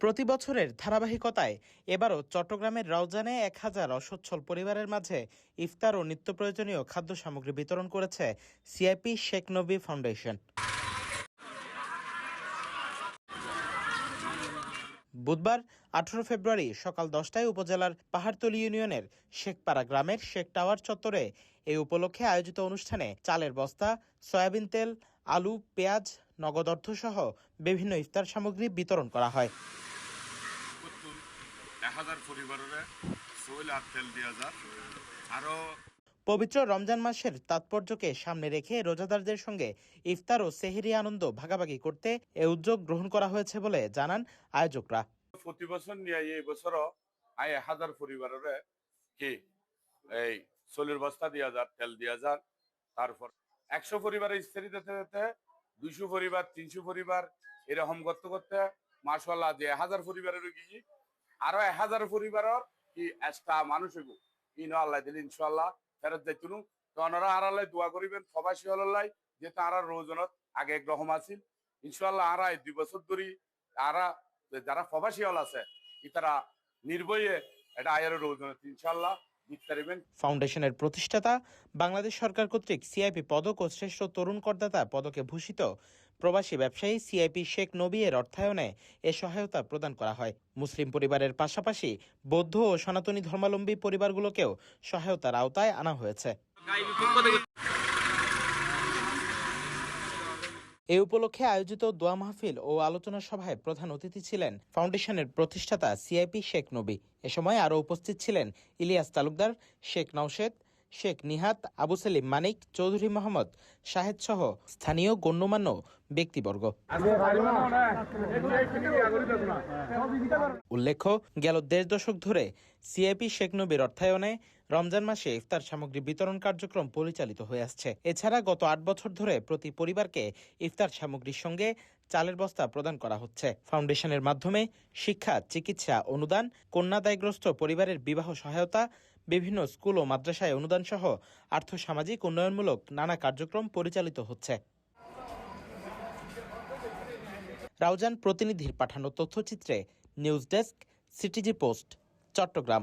প্রতি বছরের ধারাবাহিকতায় এবারও চট্টগ্রামের রাউজানে এক হাজার অসচ্ছল পরিবারের মাঝে ইফতার ও নিত্য প্রয়োজনীয় খাদ্য সামগ্রী বিতরণ করেছে সিআইপি শেখ নবী ফাউন্ডেশন। বুধবার আঠারো ফেব্রুয়ারি সকাল দশটায় উপজেলার পাহাড়তলী ইউনিয়নের শেখপাড়া গ্রামের শেখ টাওয়ার চত্বরে এই উপলক্ষে আয়োজিত অনুষ্ঠানে চালের বস্তা, সয়াবিন তেল, আলু, পেঁয়াজ, নগদ অর্থসহ বিভিন্ন ইফতার সামগ্রী বিতরণ করা হয়। হাজার পরিবারের চৈল আর তেল দিয়ে হাজার আরও পবিত্র রমজান মাসের তাৎপর্যকে সামনে রেখে রোজাদারদের সঙ্গে ইফতার ও সেহেরি আনন্দ ভাগাভাগি করতে এ উদ্যোগ গ্রহণ করা হয়েছে বলে জানান আয়োজকরা। প্রতি বছর নিয়ে এই বছরও আয় হাজার পরিবারের কি এই চলির বস্তা দিয়ে হাজার তেল দিয়ে হাজার তারপর একশো পরিবারের স্ত্রী দিতে দিতে দুইশো পরিবার তিনশো পরিবার এরকম করতে করতে মাসাল্লাহ যে হাজার পরিবারের কি আরও এক হাজার পরিবারের কি এক্সট্রা ইন আল্লাহ দিল ইনশাল্লাহ ফেরত যাইতুন তো ওনারা আল্লাহ দোয়া করিবেন প্রবাসী হল্লাই যে তারা রোজনত আগে একরকম আছিল। ইনশাল্লাহ আরা দুই বছর ধরে আরা যারা প্রবাসী হল আছে তারা নির্ভয়ে এটা আয়ের রোজনত ইনশাল্লাহ ফাউন্ডেশনের প্রতিষ্ঠাতা বাংলাদেশ সরকার কর্তৃক সিআইপি পদক ও শ্রেষ্ঠ তরুণ করদাতা পদকে ভূষিত প্রবাসী ব্যবসায়ী সিআইপি শেখ নবী এর অর্থায়নে এ সহায়তা প্রদান করা হয়। মুসলিম পরিবারের পাশাপাশি বৌদ্ধ ও সনাতনী ধর্মাবলম্বী পরিবারগুলোকেও সহায়তার আওতায় আনা হয়েছে। এ উপলক্ষে আয়োজিত দোয়া মাহফিল ও আলোচনা সভায় প্রধান অতিথি ছিলেন ফাউন্ডেশনের প্রতিষ্ঠাতা সিআইপি শেখ নবী। এ সময় আরও উপস্থিত ছিলেন ইলিয়াস তালুকদার, শেখ নওশেদ শেখ নিহাত, আবু সেলিম, মানিক চৌধুরী মোহাম্মদ শাহেদ সহ স্থানীয় গণ্যমান্য ব্যক্তিবর্গ। উল্লেখ্য, গেল দেড় দশক ধরে সিআইপি শেখ নবীর অর্থায়নে রমজান মাসে ইফতার সামগ্রী বিতরণ কার্যক্রম পরিচালিত হয়ে আসছে। এছাড়া গত আট বছর ধরে প্রতি পরিবারকে ইফতার সামগ্রীর সঙ্গে চালের বস্তা প্রদান করা হচ্ছে। ফাউন্ডেশনের মাধ্যমে শিক্ষা, চিকিৎসা, অনুদান, কন্যাদায়গ্রস্ত পরিবারের বিবাহ সহায়তা বিভিন্ন স্কুল ও মাদ্রাসায় অনুদান সহ আর্থসামাজিক উন্নয়নমূলক নানা কার্যক্রম পরিচালিত হচ্ছে। রাউজান প্রতিনিধির পাঠানো তথ্যচিত্রে news desk, CTG post, Chattogram.